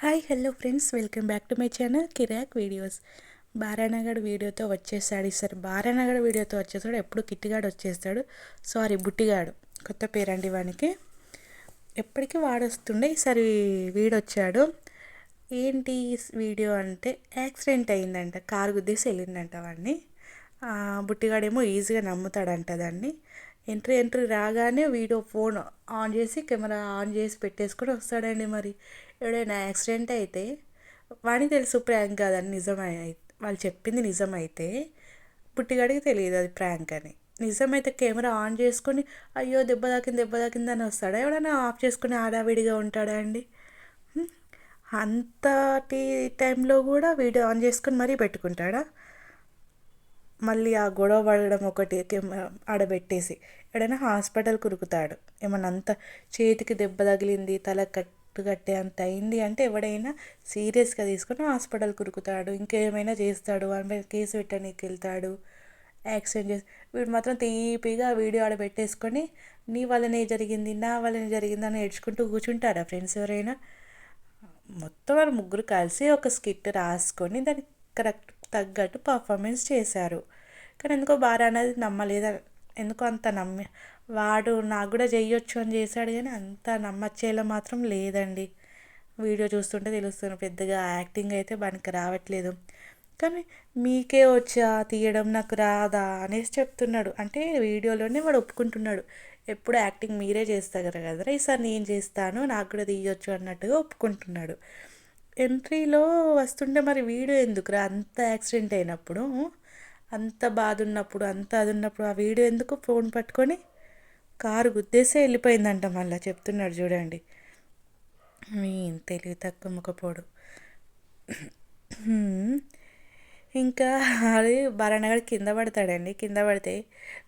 Hi hello friends. Welcome back to my channel Kirrak videos. బారానగడ్ వీడియోతో వచ్చేసాడు ఈసారి బారానగడ్ వీడియోతో వచ్చేసాడు. ఎప్పుడు కిట్టిగాడు వచ్చేస్తాడు. సారీ బుట్టిగాడు. కొత్త పేరండి వానికి. ఎప్పటికీ వాడొస్తుండే. ఈసారి వీడొచ్చాడు. ఏంటి వీడియో అంటే యాక్సిడెంట్ అయిందంట. కారు గుద్దేసి వెళ్ళిందంట వాడిని. బుట్టిగాడేమో ఈజీగా నమ్ముతాడంట దాన్ని. ఎంట్రీ ఎంట్రీ రాగానే వీడియో ఫోన్ ఆన్ చేసి కెమెరా ఆన్ చేసి పెట్టేసుకొని వస్తాడండి మరి. ఎవడైనా యాక్సిడెంట్ అయితే వాడికి తెలుసు ప్రాంక్ కాదని నిజమై వాళ్ళు చెప్పింది నిజమైతే పుట్టిగాడికి తెలియదు అది ప్రాంక్ అని. నిజమైతే కెమెరా ఆన్ చేసుకొని అయ్యో దెబ్బ తాకింది దెబ్బ తాకింది అని వస్తాడా? ఎవడైనా ఆఫ్ చేసుకుని ఆడావిడిగా ఉంటాడా అండి? అంతటి టైంలో కూడా వీడియో ఆన్ చేసుకొని మరీ పెట్టుకుంటాడా? మళ్ళీ ఆ గొడవ పడడం ఒకటి ఆడబెట్టేసి ఎక్కడైనా హాస్పిటల్ కురుకుతాడు. ఏమన్నా అంత చేతికి దెబ్బ తగిలింది తల కట్టు కట్టే అంత అయింది అంటే ఎవడైనా సీరియస్గా తీసుకొని హాస్పిటల్ కురుకుతాడు. ఇంకేమైనా చేస్తాడు వాడి మీద కేసు పెట్టడానికి వెళ్తాడు యాక్సిడెంట్ చేసి వీడు మాత్రం తీపిగా వీడియో ఆడ పెట్టేసుకొని నీ వల్లనే జరిగింది నా వల్లనే జరిగింది అని ఏడ్చుకుంటూ కూర్చుంటారా ఫ్రెండ్స్ ఎవరైనా? మొత్తం వాళ్ళు ముగ్గురు కలిసి ఒక స్కిట్ రాసుకొని దాన్ని కరెక్ట్ తగ్గట్టు పర్ఫార్మెన్స్ చేశారు. కానీ ఎందుకో బాగా అనేది నమ్మలేదు? ఎందుకో అంత నమ్మి వాడు నాకు కూడా చేయొచ్చు అని చేశాడు కానీ అంత నమ్మచ్చేలా మాత్రం లేదండి. వీడియో చూస్తుంటే తెలుస్తుంది పెద్దగా యాక్టింగ్ అయితే మనకి రావట్లేదు. కానీ మీకే వచ్చా? తీయడం నాకు రాదా? అనేసి చెప్తున్నాడు. అంటే వీడియోలోనే వాడు ఒప్పుకుంటున్నాడు. ఎప్పుడు యాక్టింగ్ మీరే చేస్తారు కదా ఈసారి నేను చేస్తాను నాకు కూడా తీయొచ్చు అన్నట్టుగా ఒప్పుకుంటున్నాడు. ఎంట్రీలో వస్తుంటే మరి వీడియో ఎందుకురా అంత యాక్సిడెంట్ అయినప్పుడు? అంత బాధ ఉన్నప్పుడు అంత అది ఉన్నప్పుడు ఆ వీడియో ఎందుకు ఫోన్ పట్టుకొని కారు గుద్దేసే వెళ్ళిపోయిందంట మళ్ళీ చెప్తున్నాడు చూడండి. మీ తెలివి తక్కువ ముఖపోడు. ఇంకా అది బరణగడ కింద పడతాడండి. కింద పడితే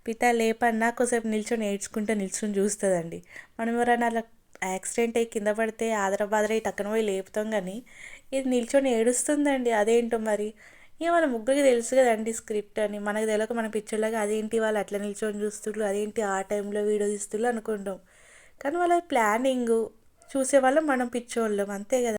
పిత లేపన్నా కొద్దిసేపు నిల్చొని ఏడ్చుకుంటే నిల్చొని చూస్తుందండి. మనం ఎవరైనా అలా యాక్సిడెంట్ అయ్యి కింద పడితే ఆదరబాదరై టక్కన పోయి లేపుతాం కానీ ఇది నిల్చొని ఏడుస్తుందండి. అదేంటో మరి? ఇక వాళ్ళ ముగ్గురికి తెలుసు కదండి స్క్రిప్ట్ అని. మనకు తెలియక మన పిక్చర్లాగా అదేంటి వాళ్ళు అట్లా నిల్చొని చూస్తున్నారు అదేంటి ఆ టైంలో వీడియో తీస్తున్నారు అనుకుంటాం. కానీ వాళ్ళ ప్లానింగ్ చూసేవాళ్ళం మనం పిచ్చోళ్ళం అంతే కదా.